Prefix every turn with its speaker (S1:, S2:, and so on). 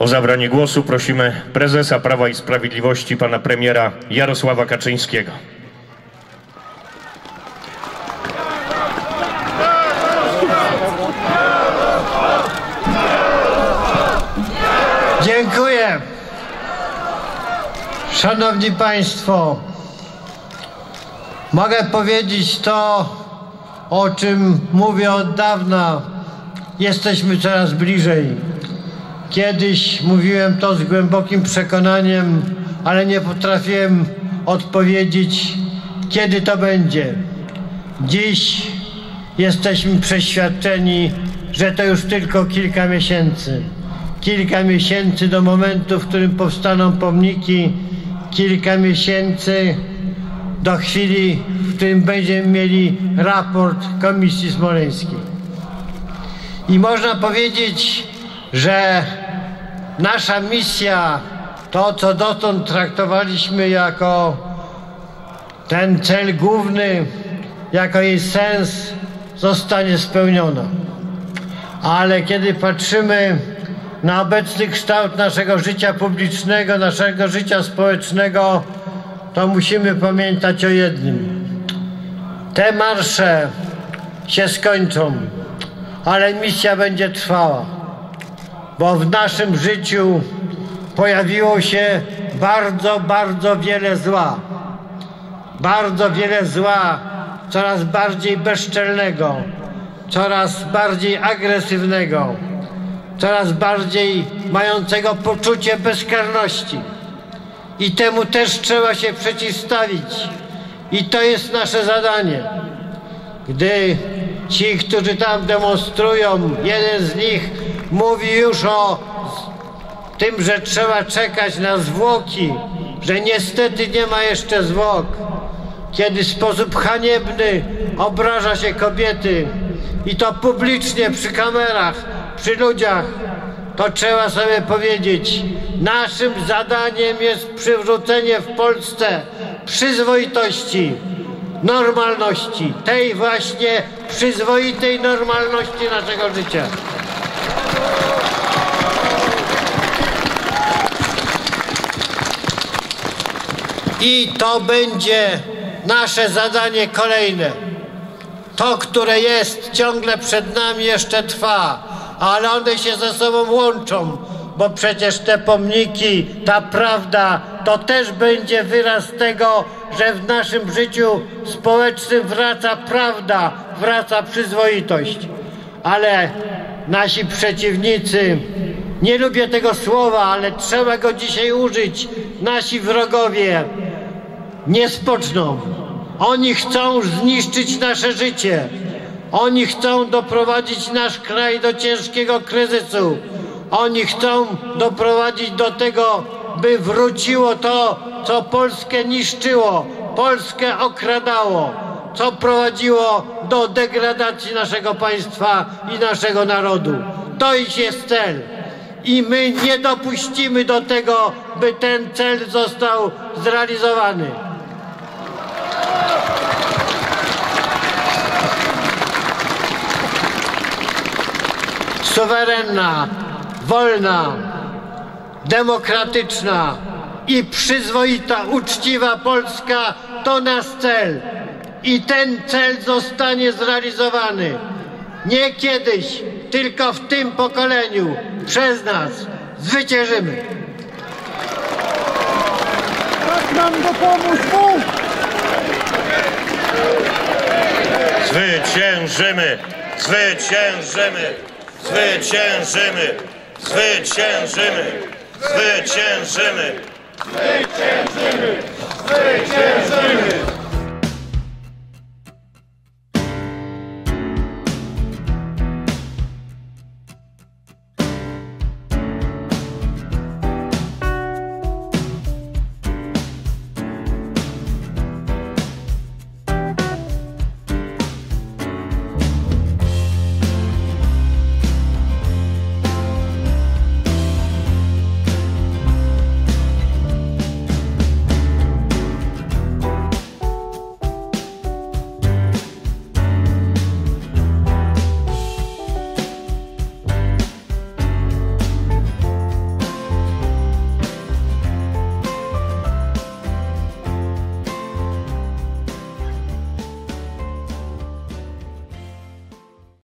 S1: O zabranie głosu prosimy prezesa Prawa i Sprawiedliwości, pana premiera Jarosława Kaczyńskiego.
S2: Dziękuję. Szanowni Państwo, mogę powiedzieć to, o czym mówię od dawna. Jesteśmy coraz bliżej. Kiedyś mówiłem to z głębokim przekonaniem, ale nie potrafiłem odpowiedzieć, kiedy to będzie. Dziś jesteśmy przeświadczeni, że to już tylko kilka miesięcy. Kilka miesięcy do momentu, w którym powstaną pomniki, kilka miesięcy do chwili, w którym będziemy mieli raport Komisji Smoleńskiej. I można powiedzieć, że nasza misja, to co dotąd traktowaliśmy jako ten cel główny, jako jej sens, zostanie spełniona. Ale kiedy patrzymy na obecny kształt naszego życia publicznego, naszego życia społecznego, to musimy pamiętać o jednym. Te marsze się skończą, ale misja będzie trwała, bo w naszym życiu pojawiło się bardzo, bardzo wiele zła. Bardzo wiele zła, coraz bardziej bezczelnego, coraz bardziej agresywnego, coraz bardziej mającego poczucie bezkarności. I temu też trzeba się przeciwstawić. I to jest nasze zadanie. Gdy ci, którzy tam demonstrują, jeden z nich mówi już o tym, że trzeba czekać na zwłoki, że niestety nie ma jeszcze zwłok. Kiedy w sposób haniebny obraża się kobiety i to publicznie przy kamerach, przy ludziach, to trzeba sobie powiedzieć, naszym zadaniem jest przywrócenie w Polsce przyzwoitości, normalności, tej właśnie przyzwoitej normalności naszego życia. I to będzie nasze zadanie kolejne. To, które jest ciągle przed nami, jeszcze trwa, ale one się ze sobą łączą, bo przecież te pomniki, ta prawda, to też będzie wyraz tego, że w naszym życiu społecznym wraca prawda, wraca przyzwoitość. Ale nasi przeciwnicy, nie lubię tego słowa, ale trzeba go dzisiaj użyć, nasi wrogowie nie spoczną. Oni chcą zniszczyć nasze życie. Oni chcą doprowadzić nasz kraj do ciężkiego kryzysu. Oni chcą doprowadzić do tego, by wróciło to, co Polskę niszczyło, Polskę okradało, co prowadziło do degradacji naszego państwa i naszego narodu. To ich jest cel. I my nie dopuścimy do tego, by ten cel został zrealizowany. suwerenna, wolna, demokratyczna i przyzwoita, uczciwa Polska to nasz cel. I ten cel zostanie zrealizowany. Nie kiedyś, tylko w tym pokoleniu przez nas zwyciężymy.
S3: Tak nam dopomóż Bóg!
S1: Zwyciężymy! Zwyciężymy! Zwyciężymy! Zwyciężymy! Zwyciężymy!
S3: Zwyciężymy! Zwyciężymy!